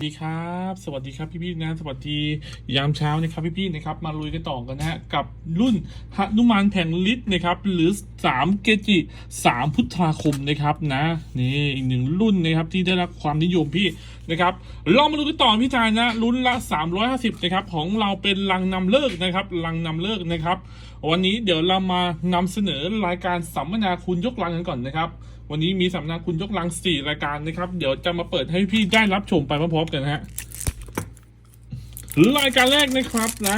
สวัสดีครับ สวัสดีครับพี่ๆนะ สวัสดียามเช้านะครับพี่ๆนะครับ มาลุยกันต่อกันนะฮะกับรุ่นหนุมานแผงลิตรนะครับ หรือ 3 เกจิ 3 พุทธาคมนะครับนะนี่อีกหนึ่งรุ่นนะครับที่ได้รับความนิยมพี่นะครับลองมาดูกันต่อพี่ชายนะรุ่นละ 350นะครับของเราเป็นลังนำเลิกนะครับลังนำเลิกนะครับ วันนี้เดี๋ยวเรามานำเสนอรายการสัมมนาคุณยกลังกันก่อนนะครับ วันนี้มีสัมมนาคุณยกลังสี่รายการนะครับ เดี๋ยวจะมาเปิดให้พี่ได้รับชมไปพร้อมๆกันฮะรายการแรกนะครับนะ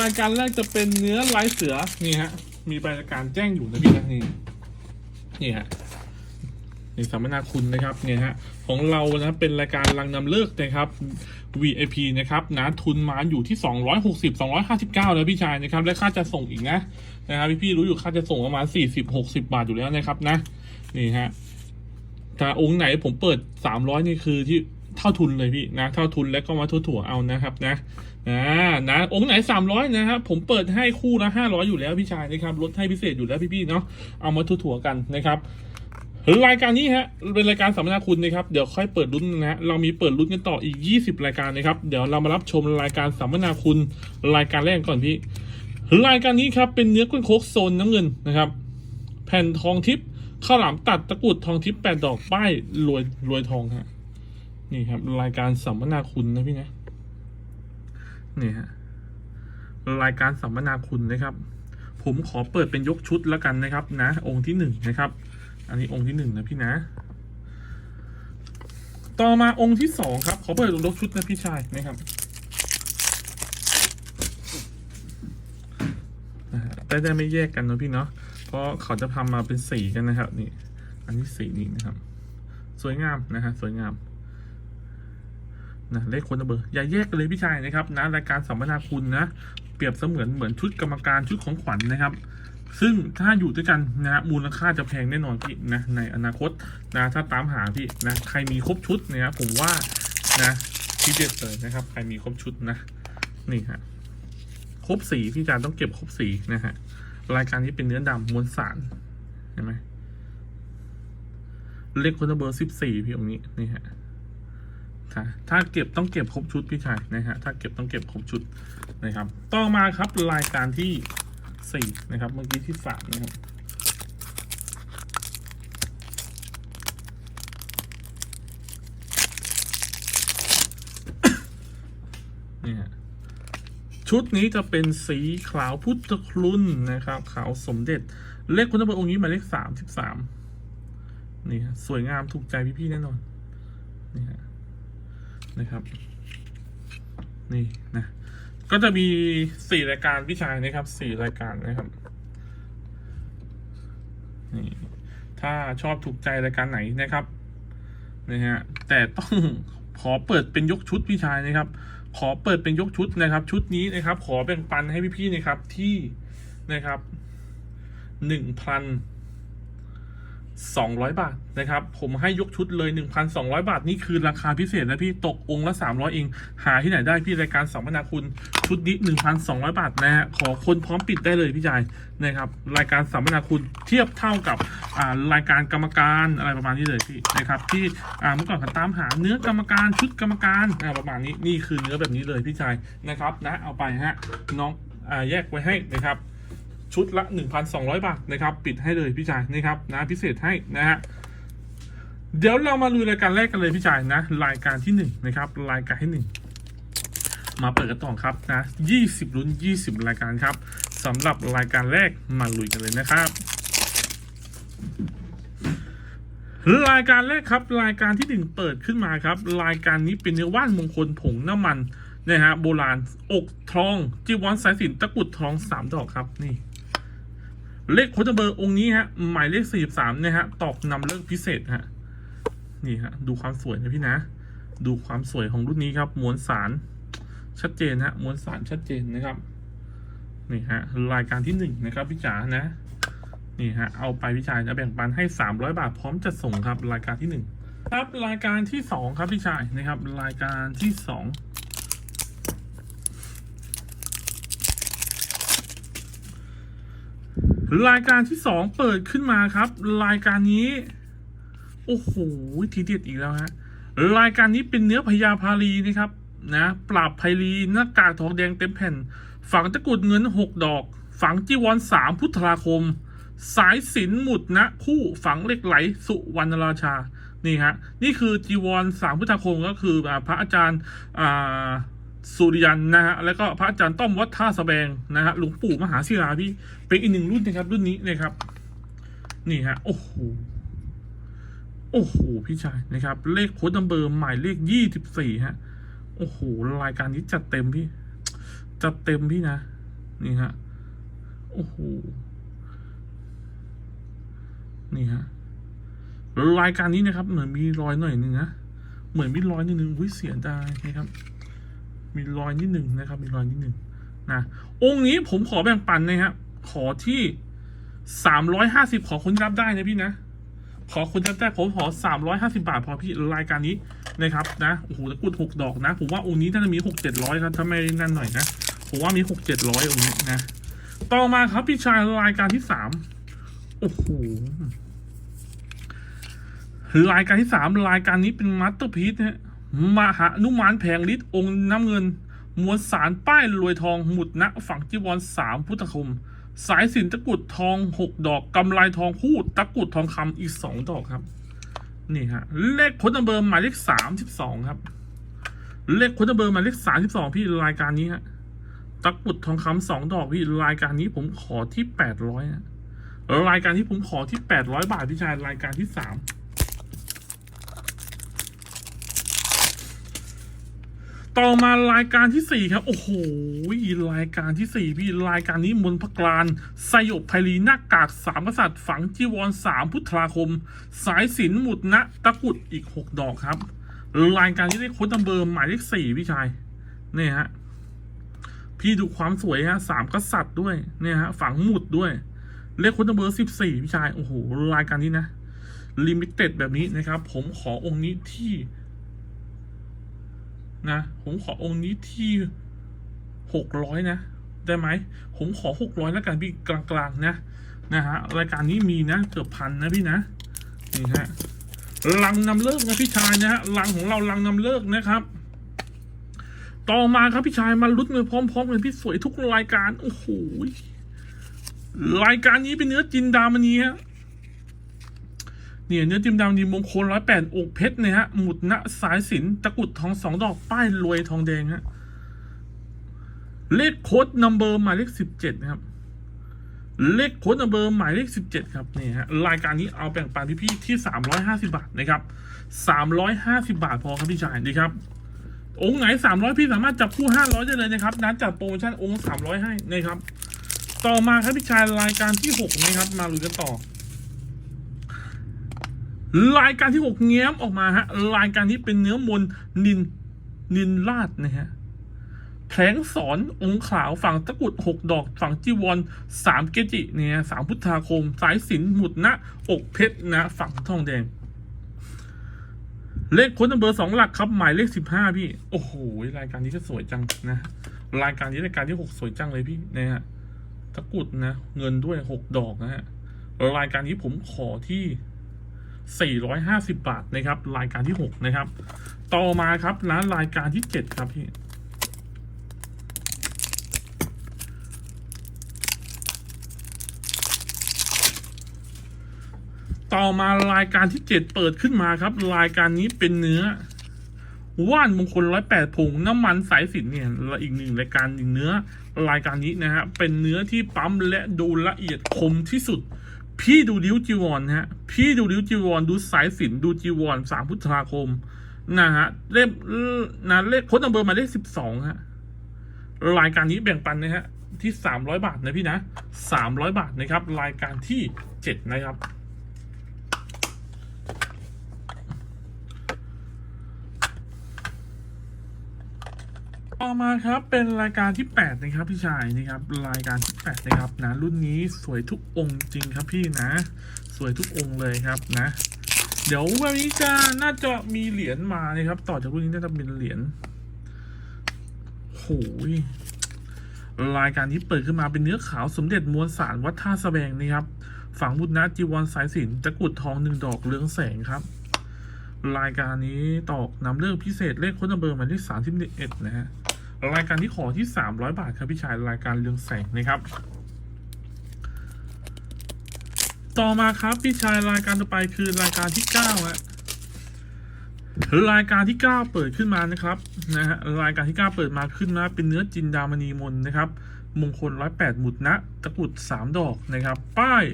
รายการแรกจะเป็นเนื้อลายเสือนี่ฮะ มีรายการแจ้งอยู่นะพี่นะนี่นี่ฮะนี่สัมมนาคุณนะครับเนี่ยฮะของเรานะเป็นรายการรังนำเลิกนะครับ VIP นะครับนะทุนมาอยู่ที่ 260 259แล้วพี่ชายนะครับและค่าจะส่งอีกนะนะครับพี่ๆรู้อยู่ค่าจะส่งประมาณ40 60 บาทอยู่แล้วนะครับนะ นี่ฮะถ้าองค์ไหนผมเปิด300นี่คือที่เท่าทุนเลยพี่นะเท่าทุนแล้วก็มาถั่วๆเอานะครับนะอ่านะองค์ไหน300นะครับผมเปิดให้คู่ละ500อยอยู่แล้วพี่ชายนะครับลดให้พิเศษอยู่แล้วพี่ๆเนาะเอามาถั่วๆกันนะครับรายการนี้ฮะเป็นรายการสัมมนาคุณนะครับเดี๋ยวค่อยเปิดรุ่นนะฮะเรามีเปิดรุ่นกันต่ออีก 20 รายการนะครับเดี๋ยวเรามารับชมรายการสัมมนาคุณรายการแรกก่อนพี่รายการนี้ครับเป็นเนื้อกุ้นโคกโซนน้ำเงินนะครับ แผ่นทองทิพย์ ข้าวหลามตัดตะกรุดทองทิพย์แปดดอกป้ายรวยรวยทองฮะ นี่ครับ รายการสัมมนาคุณนะพี่นะ นี่ฮะ รายการสัมมนาคุณนะครับ ผมขอเปิดเป็นยกชุดแล้วกันนะครับ นะ องค์ที่หนึ่งนะครับ อันนี้องค์ที่หนึ่งนะพี่นะ ต่อมาองค์ที่สองครับ ขอเปิดยกชุดนะพี่ชายนะครับได้ได้ไม่แยกกันนะพี่เนาะ เพราะเขาจะทำมาเป็นสีกันนะครับ นี่ อันนี้สีนี้นะครับ สวยงามนะฮะสวยงามนะเลขคนเบอร์อย่าแยกกันเลยพี่ชายนะครับนะรายการสัมมนาคุณนะเปรียบเสมือนเหมือนชุดกรรมการชุดของขวัญนะครับ ซึ่งถ้าอยู่ด้วยกันนะฮะมูลค่าจะแพงแน่นอนพี่นะในอนาคตนะถ้าตามหาพี่นะใครมีครบชุดนะครับผมว่านะที่เด็ดเลยนะครับ ใครมีครบชุดนะ นี่ฮะครบสีพี่จานต้องเก็บครบสีนะฮะ รายการนี้เป็นเนื้อดำมวลสารเห็นไหมเลขคนเบอร์สิบสี่พี่ตรงนี้นี่ฮะถ้าถ้าเก็บต้องเก็บครบชุดพี่ชายนะฮะถ้าเก็บต้องเก็บครบชุดนะครับ ต่อมาครับรายการที่สี่นะครับ เมื่อกี้ที่สามนะครับเนี่ย ชุดนี้จะเป็นสีขาวพุทธคลุนนะครับ ขาวสมเด็จ เลขคุณเบอร์องค์นี้หมายเลขสามสิบสามนี่ฮะสวยงามถูกใจพี่ๆแน่นอนนี่ฮะนะครับ นี่นะก็จะมีสี่รายการพี่ชายนะครับสี่รายการนะครับนี่ถ้าชอบถูกใจรายการไหนนะครับนะฮะแต่ต้องขอเปิดเป็นยกชุดพี่ชายนะครับ ขอเปิดเป็นยกชุดนะครับ ชุดนี้นะครับ ขอแบ่งปันให้พี่ๆนะครับที่นะครับหนึ่งพัน สองร้อยบาทนะครับ ผมให้ยกชุดเลยหนึ่งพันสองร้อยบาท นี่คือราคาพิเศษนะพี่ตกองค์ละสามร้อยเอง หาที่ไหนได้พี่รายการสัมมนาคุณชุดนี้หนึ่งพันสองร้อยบาทนะฮะขอคนพร้อมปิดได้เลยพี่ชายนะครับรายการสัมมนาคุณเทียบเท่ากับอ่ารายการกรรมการอะไรประมาณนี้เลยพี่นะครับที่อ่าเมื่อก่อนขาตามหาเนื้อกรรมการชุดกรรมการอ่าประมาณนี้นี่คือเนื้อแบบนี้เลยพี่ชายนะครับนะเอาไปฮะน้องอ่าแยกไว้ให้นะครับ ชุดละ 1,200 บาทนะครับ ปิดให้เลยพี่ชายนะครับนะพิเศษให้นะฮะเดี๋ยวเรามาลุยรายการแรกกันเลยพี่ชายนะ รายการที่หนึ่งนะครับรายการที่หนึ่งมาเปิดกันต่อครับนะ 20ลุ้น 20 รายการครับสำหรับรายการแรกมาลุยกันเลยนะครับรายการแรกครับ รายการที่หนึ่งเปิดขึ้นมาครับ รายการนี้เป็นเนื้อว่านมงคลผงน้ำมันนะฮะโบราณอกทองจีวรสายสินตะกุดทองสามดอกครับนี่ เลขโคตเบอร์องค์นี้ฮะ หมายเลขสี่สามเนี่ยฮะ ตอกนำเลิกพิเศษฮะ นี่ฮะ ดูความสวยนะพี่นะ ดูความสวยของรุ่นนี้ครับ มวลสารชัดเจนฮะ มวลสารชัดเจนนะครับ นี่ฮะ รายการที่หนึ่งนะครับพี่จ๋านะ นี่ฮะ เอาไปพี่ชายนะแบ่งปันให้สามร้อยบาทพร้อมจะส่งครับ รายการที่หนึ่งครับ รายการที่สองครับพี่ชายนะครับ รายการที่สอง รายการที่สองเปิดขึ้นมาครับ รายการนี้ โอ้โหทีเด็ดอีกแล้วฮะรายการนี้เป็นเนื้อพญาพาลีนะครับ นะ ปราบไพลีหน้ากากทองแดงเต็มแผ่น ฝังตะกุดเงินหกดอก ฝังจีวรสามพุทธราคม สายสินหมุดนะ คู่ฝังเหล็กไหลสุวรรณราชา นี่ฮะ นี่คือจีวรสามพุทธราคมก็คือพระอาจารย์อ่า สุริยันนะฮะแล้วก็พระอาจารย์ต้อมวัดท่าสแบงนะฮะหลวงปู่มหาศิลาพี่เป็นอีกหนึ่งรุ่นนะครับรุ่นนี้นะครับ นี่ฮะโอ้โหโอ้โหพี่ชายนะครับ เลขโค้ดนัมเบอร์หมายเลขยี่สิบสี่ฮะโอ้โหรายการนี้จัดเต็มพี่ จัดเต็มพี่นะ นี่ฮะโอ้โหนี่ฮะรายการนี้นะครับ เหมือนมีรอยหน่อยหนึ่งนะเหมือนมีรอยนิดนึงอุ้ยเสียดายนะครับ มีรอยนิดหนึ่งนะครับ มีรอยนิดหนึ่งนะองค์นี้ผมขอแบ่งปันนะครับขอที่สามร้อยห้าสิบขอคนที่รับได้นะพี่นะ ขอคนรับได้ผมขอสามร้อยห้าสิบาทพอพี่รายการนี้นะครับนะโอ้โหตะกุดหกดอกนะ ผมว่าองค์นี้น่าจะมีหกเจ็ดร้อยครับถ้าไม่นั่นหน่อยนะผมว่ามีหกเจ็ดร้อยองค์นี้นะต่อมาครับพี่ชายรายการที่สามโอ้โหรายการที่สามรายการนี้เป็นมาสเตอร์พีซนะฮะ มหานุมานแผงฤทธิ์องค์น้ำเงิน มวลสารป้ายรวยทองหมุดนะฝังจีวรสามพุทธคม สายสินตะกุดทองหกดอกกำไลทองคู่ตะกุดทองคำอีกสองดอกครับ นี่ฮะเลขค้นเบอร์หมายเลขสามสิบสองครับ เลขค้นเบอร์หมายเลขสามสิบสองพี่รายการนี้ฮะตะกุดทองคำสองดอกพี่รายการนี้ผมขอที่แปดร้อยรายการที่ผมขอที่แปดร้อยบาทพี่ชายรายการที่สาม ต่อมารายการที่สี่ครับ โอ้โหรายการที่สี่พี่รายการนี้มนพกลานสยบไพลีหน้ากากสามกษัตริย์ฝังจีวรสามพุทธาคม สายสินหมุดนะตะกุดอีกหกดอกครับ รายการนี้ได้โค้ดนัมเบอร์หมายเลขสี่พี่ชายเนี่ยฮะพี่ดูความสวยฮะสามกษัตริย์ด้วยเนี่ยฮะฝังหมุดด้วย เลขโค้ดนัมเบอร์สิบสี่พี่ชายโอ้โหรายการนี้นะลิมิเต็ดแบบนี้นะครับ ผมขอองค์นี้ที่ นะ ผมขอองค์นี้ที่หกร้อยนะ ได้ไหม ผมขอหกร้อยแล้วกันพี่กลางๆนะ นะฮะ รายการนี้มีนะ เกือบพันนะพี่นะ นี่ฮะ ลังนำเลิกนะพี่ชายนะฮะ ลังของเราลังนำเลิกนะครับ ต่อมาครับพี่ชายมาลุ้นกันพร้อมๆกันพี่สวยทุกรายการ โอ้โห รายการนี้เป็นเนื้อจินดามณีฮะ เนี่ยเนื้อจิมดำดีมงคลร้อยแปดอกเพชรเนี่ยฮะหมุดณสายสินตะกุดทองสองดอกป้ายรวยทองแดงฮะเลขโค้ดนัมเบอร์หมายเลขสิบเจ็ดนะครับ เลขโค้ดนัมเบอร์หมายเลขสิบเจ็ดครับนี่ฮะรายการนี้เอาแบ่งปันพี่ๆที่สามร้อยห้าสิบาทนะครับสามร้อยห้าสิบาทพอครับพี่ชายดีครับ องค์ไหนสามร้อยพี่สามารถจับคู่ห้าร้อยได้เลยนะครับนัดจัดโปรโมชั่นองค์สามร้อยให้นะครับ ต่อมาครับพี่ชายรายการที่หกนะครับ มาลุยกันต่อ รายการที่หกแง้มออกมาฮะรายการนี้เป็นเนื้อมนนินนินลาดนะฮะแผลงสอนองค์ขาวฝั่งตะกุดหกดอกฝั่งจีวรสามเกจิเนี่ยสามพุทธาคม สายสินหมุดนะอกเพชรนะ ฝั่งทองแดง เลขค้นเบอร์สองหลักครับ หมายเลขสิบห้าพี่ โอ้โหรายการนี้ก็สวยจังนะ รายการนี้รายการที่หกสวยจังเลยพี่นะฮะตะกุดนะ เงินด้วยหกดอกนะฮะรายการนี้ผมขอที่ 450 บาทนะครับ รายการที่ 6 นะครับ ต่อมาครับร้านรายการที่ 7 ครับพี่ต่อมารายการที่ 7 เปิดขึ้นมาครับ รายการนี้เป็นเนื้อ ว่านมงคลร้อยแปดผงน้ำมันสายสินเนี่ยอีกหนึ่งรายการอีกเนื้อ รายการนี้นะฮะเป็นเนื้อที่ปั๊มและดูละเอียดคมที่สุด พี่ดูดิ้วจีวรฮะ พี่ดูดิ้วจีวร ดูสายสินดูจีวรสามพุทธาคม นะฮะเลขนะเลขโค้ดนัมเบอร์มาเลขสิบสองฮะรายการนี้แบ่งปันนะฮะที่สามร้อยบาทนะพี่นะสามร้อยบาทนะครับ รายการที่เจ็ดนะครับ ต่อมาครับเป็นรายการที่ 8 นะครับ พี่ชายนะครับรายการที่ 8 นะครับนะรุ่นนี้สวยทุกองค์จริงครับพี่นะ สวยทุกองค์เลยครับนะ เดี๋ยววันนี้จะน่าจะมีเหรียญมานะครับ ต่อจากรุ่นนี้น่าจะเป็นเหรียญโหยรายการที่เปิดขึ้นมาเป็นเนื้อขาวสมเด็จมวลสารวัดท่าสะแบงนะครับ ฝังบุญนะจีวรสายสินตะกรุดทองหนึ่งดอกเรืองแสงครับ รายการนี้ตอกนำเรื่องพิเศษเลขค้นเบอร์มายเลขสามที่เอ็ดนะฮะรายการที่ขอที่สามร้อยบาทครับพี่ชายรายการเรืองแสงนะครับ ต่อมาครับพี่ชายรายการต่อไปคือรายการที่เก้าฮะรายการที่เก้าเปิดขึ้นมานะครับนะฮะรายการที่เก้าเปิดมาขึ้นมาเป็นเนื้อจินดามณีมนนะครับมงคลร้อยแปดหมุดนะตะกุดสามดอกนะครับ ป้าย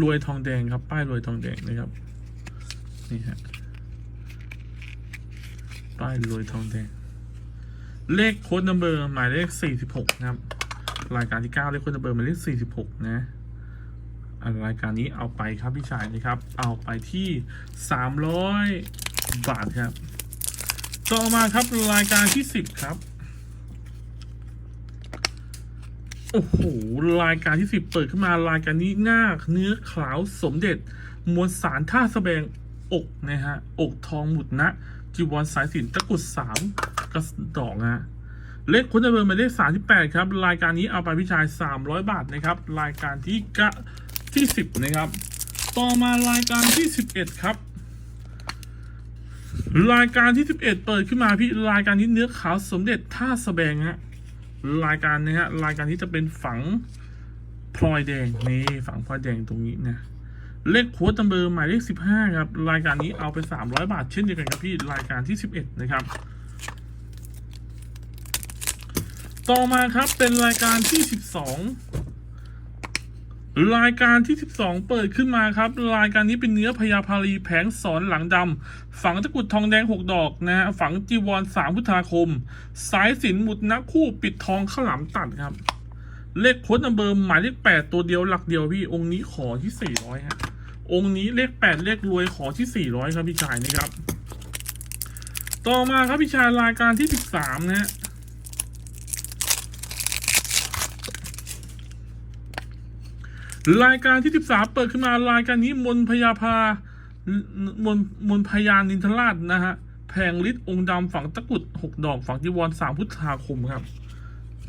รวยทองแดงครับ ป้ายรวยทองแดงนะครับนี่ฮะ ป้ายรวยทองแดง เลขโค้ดนัมเบอร์ หมายเลขสี่สิบหกนะครับ รายการที่เก้าเลขโค้ดนัมเบอร์หมายเลขสี่สิบหกนะอ่ารายการนี้เอาไปครับพี่ชายนะครับ เอาไปที่สามร้อยบาทครับ ต่อมาครับรายการที่สิบครับ โอ้โห รายการที่สิบเปิดขึ้นมารายการนี้หน้าเนื้อขาวสมเด็จ มวลสารท่าสแสดงอกนะฮะ อกทองหมุดนะ จีวรสายสินตะกรุดสามกระดอกนะฮะเลขคุณจะเบอร์หมายเลขสามที่แปดครับ รายการนี้เอาไปพี่ชายสามร้อยบาทนะครับ รายการที่กะที่สิบนะครับ ต่อมารายการที่สิบเอ็ดครับ รายการที่สิบเอ็ดเปิดขึ้นมาพี่รายการนี้เนื้อขาวสมเด็จท่าสแสดงฮะรายการนะฮะรายการที่จะเป็นฝังพลอยแดงนี่ฝังพลอยแดงตรงนี้นะ เลขค้ดตัมเบอร์หมายเลขสิบห้าครับ รายการนี้เอาไปสามร้อยบาท เช่นเดียวกันครับพี่รายการที่สิบเอ็ดนะครับ ต่อมาครับเป็นรายการที่สิบสองรายการที่สิบสองเปิดขึ้นมาครับ รายการนี้เป็นเนื้อพญาพารีแผงสอนหลังดำฝังตะกุดทองแดงหกดอกนะฮะฝังจีวรสามพุทธาคม สายสินหมุดนักคู่ปิดทองข้าวหลามตัดครับเลขโค้ดนัมเบอร์หมายเลขแปดตัวเดียวหลักเดียวพี่ องค์นี้ขอที่สี่ร้อยฮะ องค์นี้เลขแปดเลขรวยขอที่สี่ร้อยครับพี่ชายนะครับ ต่อมาครับพี่ชายรายการที่สิบสามนะฮะรายการที่สิบสามเปิดขึ้นมารายการนี้มนพยาพามนมนพยานินทราชนะฮะแผงฤทธิ์องค์ดำฝังตะกุดหกดอกฝังจีวรสามพุทธาคมครับ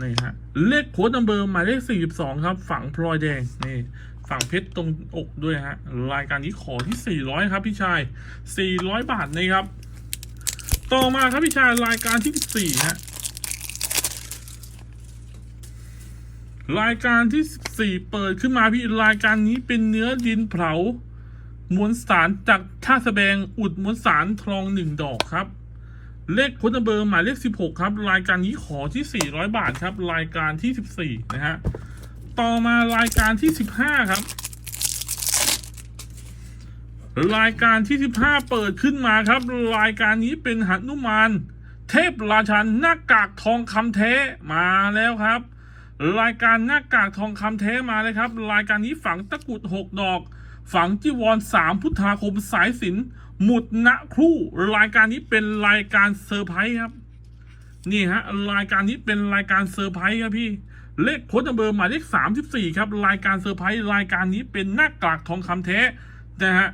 นี่ฮะเลขโค้ดนัมเบอร์หมายเลขสี่สิบสองครับ ฝังพลอยแดงนี่ ฝังเพชรตรงอกด้วยฮะ รายการนี้ขอที่สี่ร้อยครับพี่ชายสี่ร้อยบาทนะครับ ต่อมาครับพี่ชายรายการที่สี่ฮะ รายการที่สี่เปิดขึ้นมาพี่รายการนี้เป็นเนื้อดินเผามวลสารจากท่าสแสดงอุดมวลสารทองหนึ่งดอกครับ เลขพุทธเบอร์หมายเลขสิบหกครับ รายการนี้ขอที่สี่ร้อยบาทครับ รายการที่สิบสี่นะฮะ ต่อมารายการที่สิบห้าครับ รายการที่สิบห้าเปิดขึ้นมาครับ รายการนี้เป็นหันุมานเทพราชันหน้ากากทองคำแท้มาแล้วครับ รายการหน้ากากทองคำแท้มาเลยครับ รายการนี้ฝังตะกรุดหกดอก ฝังจีวรสามพุทธาคมสายสินหมุดณครู่รายการนี้เป็นรายการเซอร์ไพรส์ครับ นี่ฮะรายการนี้เป็นรายการเซอร์ไพรส์ครับพี่ เลขโค้ดนัมเบอร์หมายเลขสามสิบสี่ครับ รายการเซอร์ไพรส์รายการนี้เป็นหน้ากากทองคำแท้นะฮะ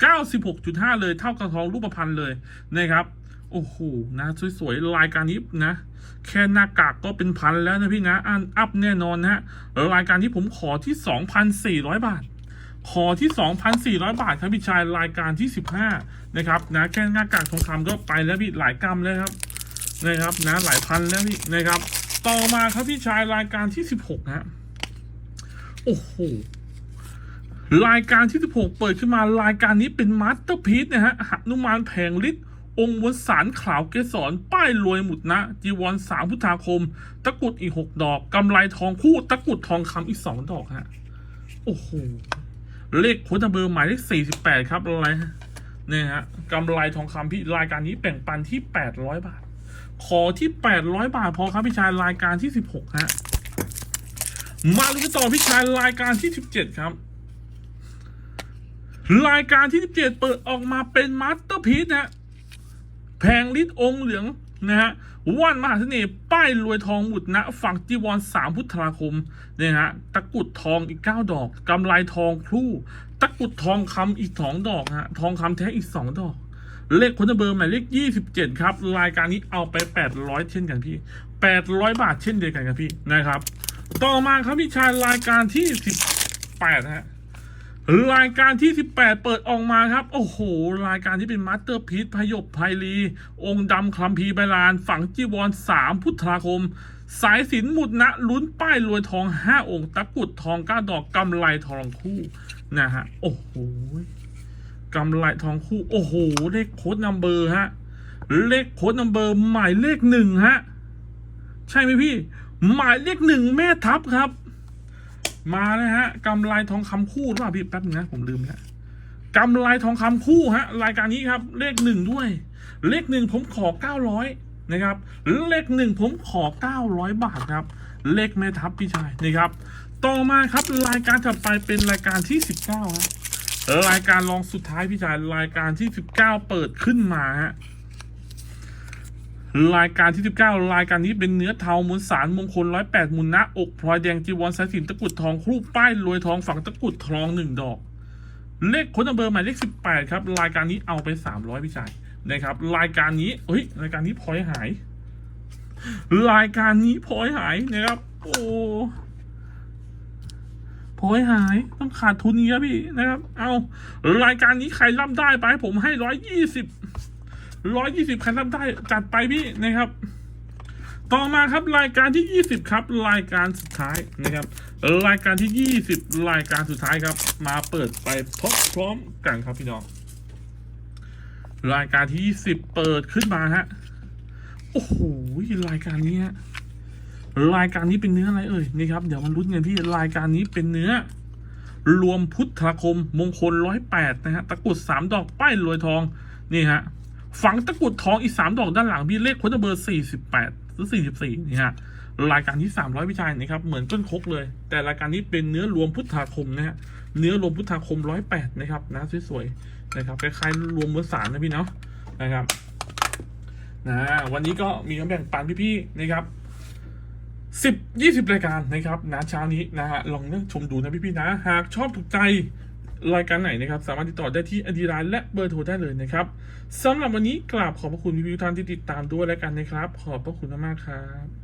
เก้าสิบหกจุดห้าเลยเท่ากับทองรูปพรรณเลยนะครับโอ้โห นะ สวยๆ รายการนี้นะ แค่หน้ากากก็เป็นพันแล้วนะพี่นะอันอัพแน่นอนนะฮะรายการที่ผมขอที่สองพันสี่ร้อยบาท ขอที่สองพันสี่ร้อยบาทครับพี่ชายรายการที่สิบห้านะครับ นะ แค่หน้ากากทองคำก็ไปแล้วพี่หลายกรัมแล้วครับ นะครับ นะ หลายพันแล้วพี่นะครับ ต่อมาครับพี่ชายรายการที่สิบหกฮะโอ้โหรายการที่16เปิดขึ้นมารายการนี้เป็นมาสเตอร์พีซนะฮะหนุมานแผงฤทธิ์องค์มวลสารขาวเกสรป้ายรวยหมุดนะ จีวรสามพุทธาคม ตะกุดอีกหกดอกกำไรทองคู่ตะกุดทองคำอีกสองดอกฮะโอ้โหเลขโค้ดเบอร์หมายเลขสี่สิบแปดครับอะไรเนี่ยฮะกำไรทองคำพี่รายการนี้แบ่งปันที่แปดร้อยบาท ขอที่แปดร้อยบาทพอครับพี่ชายรายการที่สิบหกฮะ มาดูกันต่อพี่ชายรายการที่สิบเจ็ดครับ รายการที่ 17 เปิดออกมาเป็นมาสเตอร์พีซนะแผงฤทธิ์องเหลืองนะฮะว่านมหาเสน่ห์ป้ายรวยทองหมุดนะฝั่งจีวรสามพุทธาคมเนี่ยฮะตะกุดทองอีกเก้าดอกกำไรทองครู่ ตะกุดทองคำอีกสองดอกฮะทองคำแท้อีกสองดอก เลขคนเบอร์หมายเลขยี่สิบเจ็ดครับ รายการนี้เอาไปแปดร้อยเช่นกันพี่แปดร้อยบาทเช่นเดียวกันครับพี่นะครับ ต่อมาครับพี่ชายรายการที่สิบแปดฮะรายการที่ 18 เปิดออกมาครับ โอ้โห รายการที่เป็นมาสเตอร์พีซพยบไพลี องค์ดำคลัมภีร์ใบลาน ฝังจีวรสามพุทธาคม สายสินหมุดนะ ลุ้นป้ายรวยทองห้าองค์ตะกุดทองเก้าดอกกำไรทองคู่ นะฮะ โอ้โห กำไรทองคู่ โอ้โห เลขโค้ดนัมเบอร์ฮะ เลขโค้ดนัมเบอร์หมายเลขหนึ่งฮะ ใช่ไหมพี่ หมายเลขหนึ่งแม่ทัพครับ มาเลยฮะกำไรทองคำคู่หรือเปล่าพี่แป๊บนึงนะผมลืมแล้วกำไรทองคำคู่ฮะ รายการนี้ครับ เลขหนึ่งด้วย เลขหนึ่งผมขอเก้าร้อยนะครับ เลขหนึ่งผมขอเก้าร้อยบาทครับ เลขแม่ทัพพี่ชายนะครับ ต่อมาครับรายการถัดไปเป็นรายการที่สิบเก้าฮะ รายการรองสุดท้ายพี่ชายรายการที่สิบเก้าเปิดขึ้นมาฮะรายการที่19รายการนี้เป็นเนื้อเทามูลสารมงคล108มุนนะอกพลอยแดงจีวรสายสินตะกุดทองครูปป้ายรวยทองฝังตะกุดทองหนึ่งดอก เลขคนเบอร์หมายเลข18ครับ รายการนี้เอาไป300พี่ชายนะครับ รายการนี้เฮ้ยรายการนี้พลอยหาย รายการนี้พลอยหายนะครับ โอ้ พลอยหายต้องขาดทุนเยอะพี่นะครับ เอารายการนี้ใครรับได้ไป ผมให้ร้อยยี่สิบร้อยยี่สิบคันรับได้จัดไปพี่นะครับ ต่อมาครับรายการที่ยี่สิบครับ รายการสุดท้ายนะครับ รายการที่ยี่สิบรายการสุดท้ายครับ มาเปิดไปพร้อมๆกันครับพี่น้อง รายการที่ยี่สิบเปิดขึ้นมาฮะโอ้โหรายการนี้ฮะ รายการนี้เป็นเนื้ออะไรเอ่ยนี่ครับเดี๋ยวมันลุ้นกันพี่รายการนี้เป็นเนื้อ รวมพุทธคมมงคลร้อยแปดนะฮะตะกุดสามดอกป้ายรวยทองนี่ฮะฝังตะกุดทองอีกสามดอกด้านหลังพี่เลขค้ดเบอร์สี่สิบแปดหรือสี่สิบสี่นี่ฮะรายการที่สามร้อยวิชัยนะครับเหมือนก้นคกเลย แต่รายการนี้เป็นเนื้อรวมพุทธาคมนะฮะเนื้อรวมพุทธาคมร้อยแปดนะครับนะสวยๆนะครับคล้ายๆรวมเบอร์สารนะพี่เนาะนะครับนะวันนี้ก็มีมาแบ่งปันพี่ๆนะครับ สิบยี่สิบรายการนะครับนะเช้านี้นะฮะลองเลือกชมดูนะพี่ๆนะ หากชอบถูกใจรายการไหนนะครับ สามารถติดต่อได้ที่อดีรานและเบอร์โทรได้เลยนะครับสำหรับวันนี้กราบขอบพระคุณพี่ๆทุกท่านที่ติดตามด้วยแล้วกันนะครับ ขอบพระคุณมากๆครับ